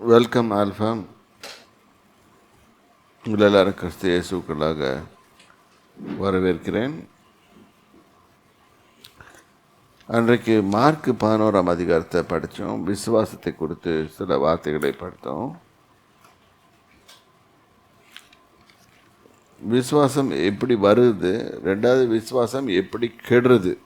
Welcome alpha உங்கள் எல்லாரும் கிறிஸ்து இயேசுக்களாக வரவேற்கிறேன். அன்றைக்கு மார்க் பதினோராம் அதிகாரத்தை படித்தோம். விசுவாசத்தை குறித்து சில வார்த்தைகளை படித்தோம். விசுவாசம் எப்படி வருது? ரெண்டாவது விசுவாசம் எப்படி கெடுறது?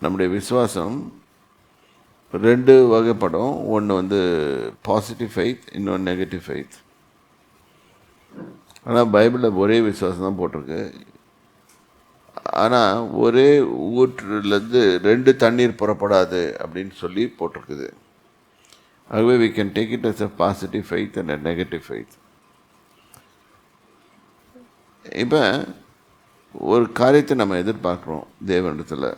நம்முடைய விசுவாசம் ரெண்டு வகைப்படும் ஒன்று வந்து பாசிட்டிவ் ஃபைத் இன்னொன்று நெகட்டிவ் ஃபைத் ஆனால் பைபிளில் ஒரே விசுவாசம் தான் போட்டிருக்கு. ஆனால் ஒரே ஊற்றுலேருந்து ரெண்டு தண்ணீர் புறப்படாது அப்படின்னு சொல்லி போட்டிருக்குது. ஆகவே we can take it as a positive faith and a negative faith இப்போ ஒரு காரியத்தை நம்ம எதிர்பார்க்குறோம் தேவனிடத்தில்.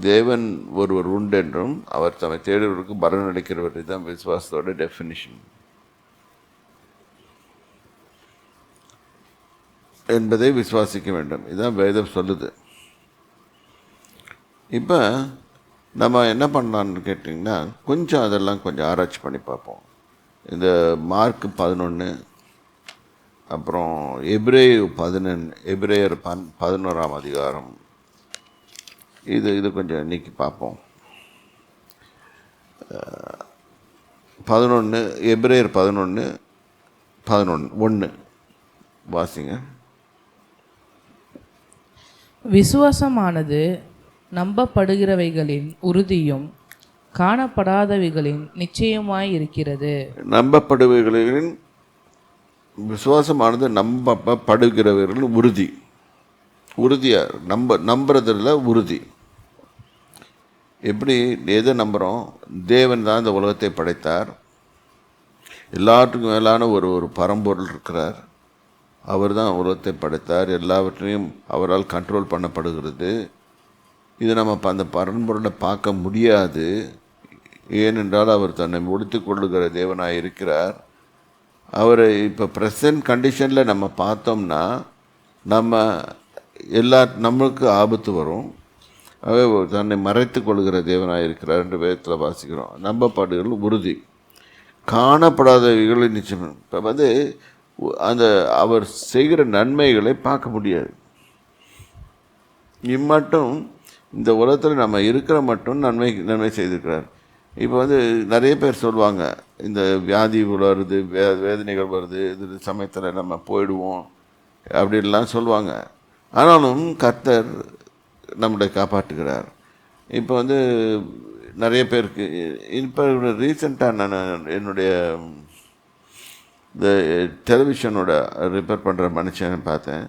தேவன் ஒருவர் உண்டு என்றும் அவர் தம்மை தேடுவதற்கு பலன் அளிக்கிறவர் தான் விசுவாசத்தோட டெஃபினிஷன் என்பதை விசுவாசிக்க வேண்டும். இதுதான் வேதம் சொல்லுது. இப்போ நம்ம என்ன பண்ணலான்னு கேட்டிங்கன்னா கொஞ்சம் அதெல்லாம் கொஞ்சம் ஆராய்ச்சி பண்ணி பார்ப்போம். இந்த மார்க் பதினொன்று அப்புறம் எப்ரே பதினொன்று எப்ரேயர் பன் பதினோராம் அதிகாரம் இது இது கொஞ்சம் இன்னைக்கு பார்ப்போம். பதினொன்று எப்ரேயர் பதினொன்று பதினொன்று ஒன்று வாசிங்க. விசுவாசமானது நம்பப்படுகிறவைகளின் உறுதியும் காணப்படாதவைகளின் நிச்சயமாய் இருக்கிறது நம்பப்படுபவர்களின் விசுவாசமானது நம்பப்படுகிறவர்களின் உறுதி. உறுதியாக நம்ப நம்புறதுல உறுதி. எப்படி எதை நம்புகிறோம் தேவன் தான் இந்த உலகத்தை படைத்தார். எல்லாத்துக்கும் மேலான ஒரு ஒரு பரம்பொருள் இருக்கிறார். அவர் தான் உலகத்தை படைத்தார். எல்லாவற்றையும் அவரால் கண்ட்ரோல் பண்ணப்படுகிறது. இது நம்ம அந்த பரம்பொருளை பார்க்க முடியாது. ஏனென்றால் அவர் தன்னை முடித்து கொள்ளுகிற தேவனாக இருக்கிறார். அவரை இப்போ ப்ரெசன்ட் கண்டிஷனில் நம்ம பார்த்தோம்னா நம்ம எல்லா நம்மளுக்கு ஆபத்து வரும். தன்னை மறைத்து கொள்கிற தேவனாக இருக்கிறார் என்று வேதத்தில் வாசிக்கிறோம். நம்பப்பாடுகள் உறுதி. காணப்படாதவைகளை நிச்சயம். இப்போ வந்து அந்த அவர் செய்கிற நன்மைகளை பார்க்க முடியாது. இம்மட்டும் இந்த உலகத்தில் நம்ம இருக்கிற மட்டும் நன்மை நன்மை செய்திருக்கிறார். இப்போ வந்து நிறைய பேர் சொல்லுவாங்க இந்த வியாதி வருது வே வேதனைகள் வருது இது சமயத்தில் நம்ம போயிடுவோம் அப்படின்லாம் சொல்லுவாங்க ஆனாலும் கர்த்தர் நம்மளை காப்பாற்றுகிறார். இப்போ வந்து நிறைய பேருக்கு இப்போ ரீசெண்டாக நான் என்னுடைய இந்த டெலிவிஷனோட ரிப்பேர் பண்ணுற மனுஷனை பார்த்தேன்.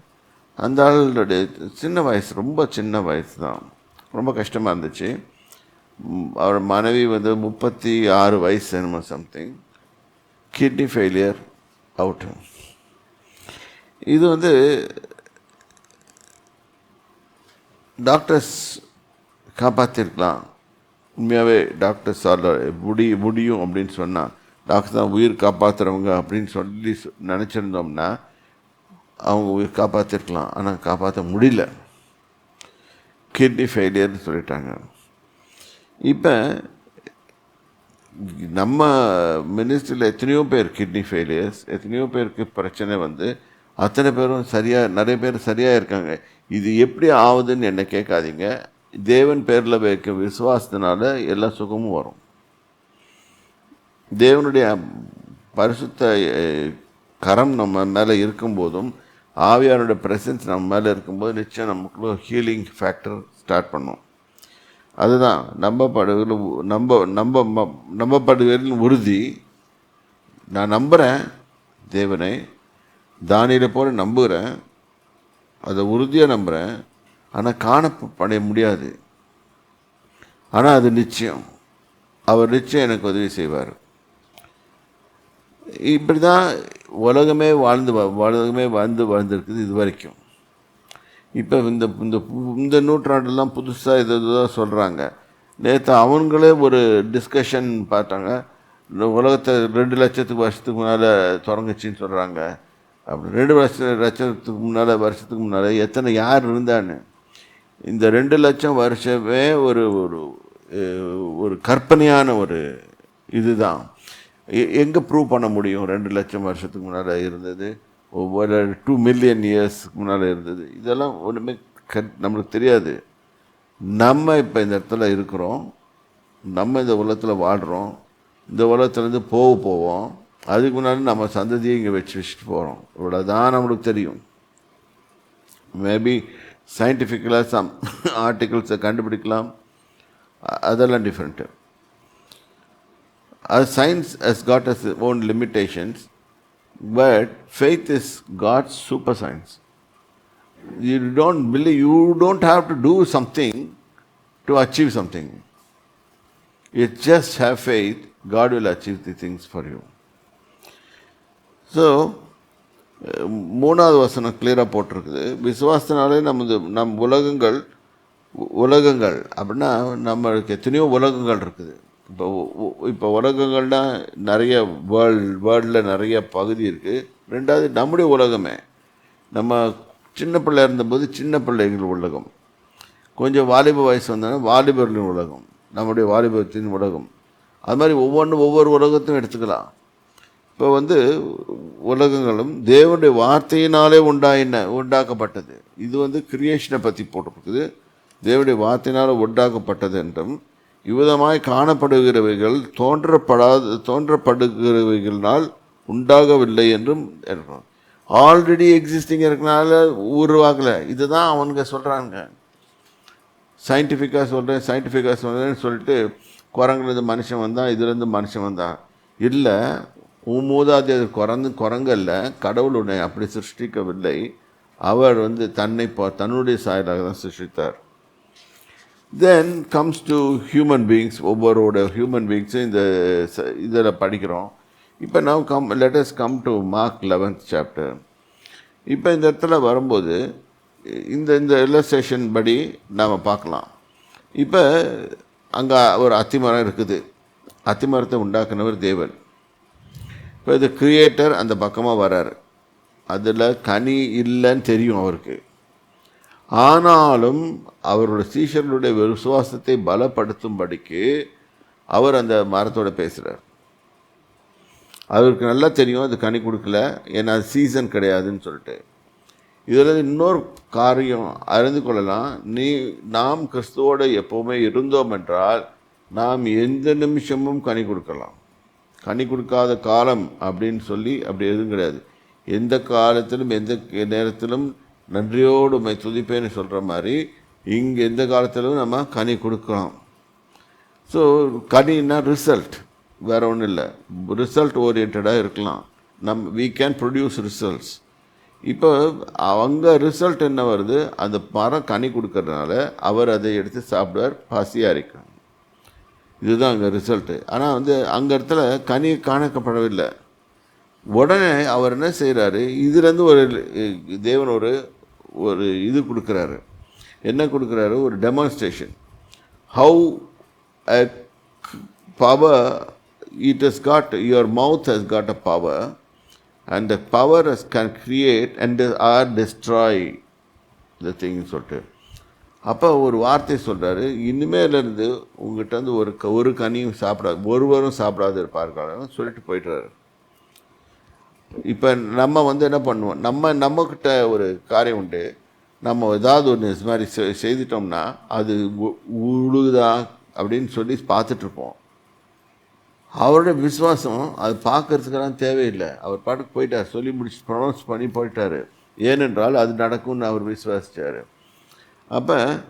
அந்த ஆளுடைய சின்ன வயசு ரொம்ப சின்ன வயசு தான். ரொம்ப கஷ்டமாக இருந்துச்சு. அவர் மனைவி வந்து முப்பத்தி ஆறு வயசு என்னமோ சம்திங் கிட்னி ஃபெயிலியர் அவுட்டு இது வந்து டாக்டர்ஸ் காப்பாற்றிருக்கலாம் உண்மையாகவே டாக்டர்ஸ் சார் முடி முடியும் அப்படின்னு சொன்னால் டாக்டர் தான் உயிர் காப்பாற்றுறவங்க அப்படின்னு சொல்லி நினச்சிருந்தோம்னா அவங்க உயிர் காப்பாற்றிருக்கலாம் ஆனால் காப்பாற்ற முடியல. கிட்னி ஃபெயிலியர்னு சொல்லிட்டாங்க. இப்போ நம்ம மினிஸ்ட்ரியில் எத்தனையோ பேர் கிட்னி ஃபெயிலியர்ஸ் எத்தனையோ பேருக்கு பிரச்சனை வந்து அத்தனை பேரும் சரியாக நிறைய பேர் சரியாக இருக்காங்க இது எப்படி ஆகுதுன்னு என்ன கேட்காதீங்க. தேவன் பேரில் வைக்க விசுவாசத்தினால எல்லா சுகமும் வரும். தேவனுடைய பரிசுத்த கரம் நம்ம மேலே இருக்கும்போதும் ஆவியாரோட பிரசன்ஸ் நம்ம மேலே இருக்கும்போது நிச்சயம் நமக்குள்ள ஹீலிங் ஃபேக்டர் ஸ்டார்ட் பண்ணும். அதுதான் நம்பப்படுகிற நம்ப நம்ப ம- உறுதி. நான் நம்புகிறேன் தேவனை தானியில் போல நம்புகிறேன் அதை உறுதியாக நம்புகிறேன் ஆனால் காணப்படைய முடியாது. ஆனால் அது நிச்சயம். அவர் நிச்சயம் எனக்கு உதவி செய்வார். இப்படி தான் உலகமே வாழ்ந்து உலகமே வாழ்ந்து வாழ்ந்துருக்குது இது வரைக்கும் இப்போ இந்த இந்த இந்த நூற்றாண்டுலாம் புதுசாக இது இதுதான் சொல்கிறாங்க நேற்று அவங்களே ஒரு டிஸ்கஷன் பார்த்தாங்க. இந்த உலகத்தை ரெண்டு லட்சத்துக்கு வருஷத்துக்கு முன்னால் தொடங்குச்சின்னு சொல்கிறாங்க அப்படி ரெண்டு வருஷ லட்சத்துக்கு முன்னால் வருஷத்துக்கு முன்னால் எத்தனை யார் இருந்தான்னு. இந்த ரெண்டு லட்சம் வருஷமே ஒரு ஒரு ஒரு கற்பனையான ஒரு இதுதான். எங்கே ப்ரூவ் பண்ண முடியும் ரெண்டு லட்சம் வருஷத்துக்கு முன்னால் இருந்தது? ஒவ்வொரு டூ மில்லியன் இயர்ஸ்க்கு முன்னால் இருந்தது. இதெல்லாம் ஒன்றுமே க நம்மளுக்கு தெரியாது. நம்ம இப்போ இந்த இடத்துல இருக்கிறோம். நம்ம இந்த உலகத்தில் வாழ்கிறோம் இந்த உலகத்துலேருந்து போக போவோம். அதுக்கு முன்னாடி நம்ம சந்ததியை இங்கே வச்சு வச்சுட்டு போகிறோம் இவ்வளோதான் நம்மளுக்கு தெரியும் மேபி சயின்டிஃபிக்கலாக சம் ஆர்டிகிள்ஸை கண்டுபிடிக்கலாம் அ- அதெல்லாம் different as science has got its own limitations, but faith is God's super science. You don't believe, you don't have to do something to achieve something. You just have faith, God will achieve the things for you. so மூணாவது வசனம் கிளியராக போட்டிருக்குது. விசுவாசத்தினாலே நமது நம் உலகங்கள் உ- உலகங்கள் அப்படின்னா நம்மளுக்கு எத்தனையோ உலகங்கள் இருக்குது. இப்போ இப்போ உலகங்கள்னா நிறைய வேர்ல்ட் வேர்ல்டில் நிறைய பகுதி இருக்குது ரெண்டாவது நம்முடைய உலகமே. நம்ம சின்ன பிள்ளை இருந்தபோது சின்ன பிள்ளைகள் உலகம். கொஞ்சம் வாலிப வயசு வந்தோன்னா வாலிபர்களின் உலகம். நம்முடைய வாலிபத்தின் உலகம். அது மாதிரி ஒவ்வொன்றும் ஒவ்வொரு உலகத்தையும் எடுத்துக்கலாம். இப்போ வந்து உலகங்களும் தேவனுடைய வார்த்தையினாலே உண்டாயின உண்டாக்கப்பட்டது. இது வந்து கிரியேஷனை பற்றி போட்டிருக்குது. தேவனுடைய வார்த்தையினால் உண்டாக்கப்பட்டது என்றும் இவ்விதமாய் காணப்படுகிறவைகள் தோன்றப்படாத தோன்றப்படுகிறவைகளினால் உண்டாகவில்லை என்றும் ஆல்ரெடி எக்ஸிஸ்டிங் இருக்கனால உருவாகலை. இதுதான் அவனுங்க சொல்கிறாங்க சயின்டிஃபிக்காக சொல்கிறேன் சயின்டிஃபிக்காக சொல்கிறேன்னு சொல்லிட்டு குரங்குலேருந்து மனுஷன் வந்தான் இதுலேருந்து மனுஷன் வந்தான். இல்லை உன் மூதாதையர் குரங்கு குரங்கல்ல கடவுள் உன்னை அப்படி சிருஷ்டிக்கவில்லை. அவர் வந்து தன்னை பா தன்னுடைய சாயலாக தான் சிருஷ்டித்தார். Then comes to human beings ஒவ்வொருவோட human பீயிங்ஸும் இந்த இதில் படிக்கிறோம். இப்போ now come let's come to Mark eleventh chapter இப்போ இந்த இடத்துல வரும்போது இந்த இந்த இல்லஸ்ட்ரேஷன் படி நாம் பார்க்கலாம். இப்போ அங்கே ஒரு அத்திமரம் இருக்குது. அத்திமரத்தை உண்டாக்குனவர் தேவன். இப்போ இது கிரியேட்டர் அந்த பக்கமாக வராரு. அதில் கனி இல்லைன்னு தெரியும் அவருக்கு. ஆனாலும் அவரோட சீஷர்களுடைய விசுவாசத்தை பலப்படுத்தும்படிக்கு அவர் அந்த மரத்தோட பேசுகிறார் அவருக்கு நல்லா தெரியும் அது கனி கொடுக்கல ஏன்னா அது சீசன் கிடையாதுன்னு சொல்லிட்டு. இதில் இன்னொரு காரியம் அறிந்து கொள்ளலாம். நீ நாம் கிறிஸ்துவோடு எப்போவுமே இருந்தோம் என்றால் நாம் எந்த நிமிஷமும் கனி கொடுக்கலாம். கனி கொடுக்காத காலம் அப்படின்னு சொல்லி அப்படி எதுவும் கிடையாது. எந்த காலத்திலும் எந்த நேரத்திலும் நன்றியோடு உண்மை துதிப்பேன்னு சொல்கிற மாதிரி இங்கே எந்த காலத்திலும் நம்ம கனி கொடுக்கலாம். ஸோ கனின்னா ரிசல்ட் வேறு ஒன்றும் இல்லை. ரிசல்ட் ஓரியன்டாக இருக்கலாம். நம் வீ கேன் ப்ரொடியூஸ் ரிசல்ட்ஸ் இப்போ அவங்க ரிசல்ட் என்ன வருது? அந்த மரம் கனி கொடுக்கறதுனால அவர் அதை எடுத்து சாப்பிடுவார் பசியாக இருக்கணும் இதுதான் அங்கே ரிசல்ட்டு ஆனால் வந்து அங்கே இடத்துல கனி காணக்கப்படவில்லை. உடனே அவர் என்ன செய்கிறாரு இதுலேருந்து ஒரு தேவன் ஒரு ஒரு இது கொடுக்குறாரு. என்ன கொடுக்குறாரு? ஒரு demonstration how a power it has got your mouth has got a power and the power has can create and or destroy the திங்னு சொல்லிட்டு அப்போ ஒரு வார்த்தை சொல்கிறாரு இனிமேலேருந்து உங்கள்கிட்ட வந்து ஒரு க- ஒரு கனியும் சாப்பிடாது ஒருவரும் சாப்பிடாது இருப்பார்கள் சொல்லிட்டு போயிட்டுறாரு இப்போ நம்ம வந்து என்ன பண்ணுவோம்? நம்ம நம்மக்கிட்ட ஒரு காரியம் உண்டு. நம்ம ஏதாவது ஒன்று இது மாதிரி செய்துட்டோம்னா அது உ- உழுகுதா அப்படின்னு சொல்லி பார்த்துட்ருப்போம். அவருடைய விசுவாசம் அது பார்க்கறதுக்கெல்லாம் தேவையில்லை. அவர் பாட்டுக்கு போயிட்டார். சொல்லி முடிச்சு ப்ரொனவுன்ஸ் பண்ணி போயிட்டார். ஏனென்றால் அது நடக்கும்னு அவர் விசுவாசிச்சார். அப்போ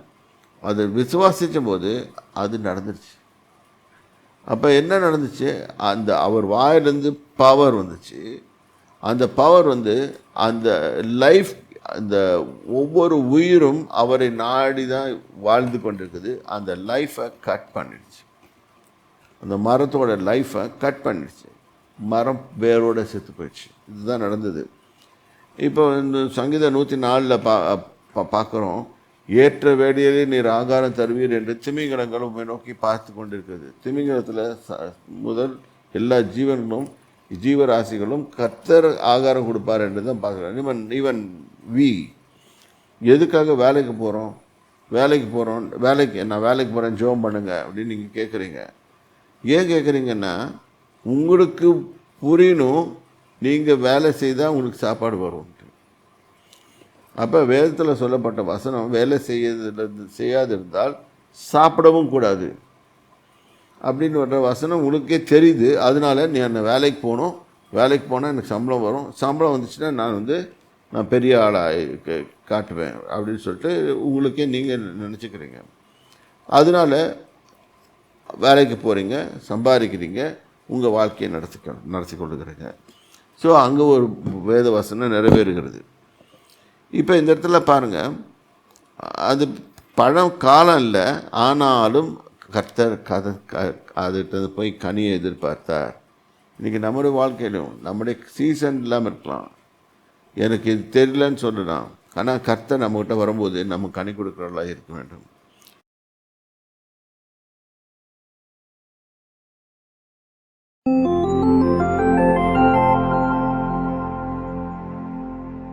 அது விசுவாசித்த போது அது நடந்துருச்சு. அப்போ என்ன நடந்துச்சு? அந்த அவர் வாயிலேருந்து பவர் வந்துச்சு. அந்த பவர் வந்து அந்த லைஃப் அந்த ஒவ்வொரு உயிரும் அவரை நாடி தான் வாழ்ந்து கொண்டிருக்குது. அந்த லைஃப்பை கட் பண்ணிடுச்சு. அந்த மரத்தோட லைஃப்பை கட் பண்ணிடுச்சு. மரம் வேரோட செத்து போயிடுச்சு. இதுதான் நடந்தது. இப்போ இந்த சங்கீத நூற்றி நாலில் பா பா- பார்க்குறோம் ஏற்ற வேடியலே நீர் ஆகாரம் தருவீர் என்று திமிங்கலங்கள் உண்மை நோக்கி பார்த்து கொண்டிருக்கிறது. திமிங்கலத்தில் ச- முதல் எல்லா ஜீவன்களும் ஜீவராசிகளும் கர்த்தர் ஆகாரம் கொடுப்பார் என்று தான் பார்க்குறோம் ஈவன் ஈவன் வி. எதுக்காக வேலைக்கு போகிறோம் வேலைக்கு போகிறோம் வேலைக்கு நான் வேலைக்கு போகிறேன் ஜோம் பண்ணுங்க அப்படின்னு நீங்கள் கேட்குறீங்க ஏன் கேட்குறீங்கன்னா உங்களுக்கு புரியணும் நீங்கள் வேலை செய்தால் உங்களுக்கு சாப்பாடு வரும். அப்போ வேதத்தில் சொல்லப்பட்ட வசனம் வேலை செய்ய செய்யாதிருந்தால் சாப்பிடவும் கூடாது. அப்படின்னு வர்ற வசனம் உனக்கே தெரியுது. அதனால நீ அந்த வேலைக்கு போகணும்? வேலைக்கு போனால் எனக்கு சம்பளம் வரும். சம்பளம் வந்துச்சுன்னா நான் வந்து நான் பெரிய ஆளாக காட்டுவேன் அப்படின்னு சொல்லிட்டு உங்களுக்கே நீங்கள் நினச்சிக்கிறீங்க. அதனால வேலைக்கு போகிறீங்க சம்பாதிக்கிறீங்க உங்கள் வாழ்க்கையை நடத்திக்க நடத்தி கொள்ளுகிறீங்க. ஸோ அங்கே ஒரு வேத வசனம் நிறைவேறுகிறது. இப்போ இந்த இடத்துல பாருங்கள் அது பழம் காலம் இல்லை. ஆனாலும் கர்த்தர் கதை க அதுகிட்ட போய் கனியை எதிர்பார்த்தார். இன்றைக்கி நம்முடைய வாழ்க்கையிலும் நம்முடைய சீசன் இல்லாமல் இருக்கலாம். எனக்கு இது தெரியலன்னு சொல்லலாம் ஆனால் கர்த்தர் நம்மகிட்ட வரும்போது நம்ம கனி கொடுக்குறவர்களாக இருக்க வேண்டும்.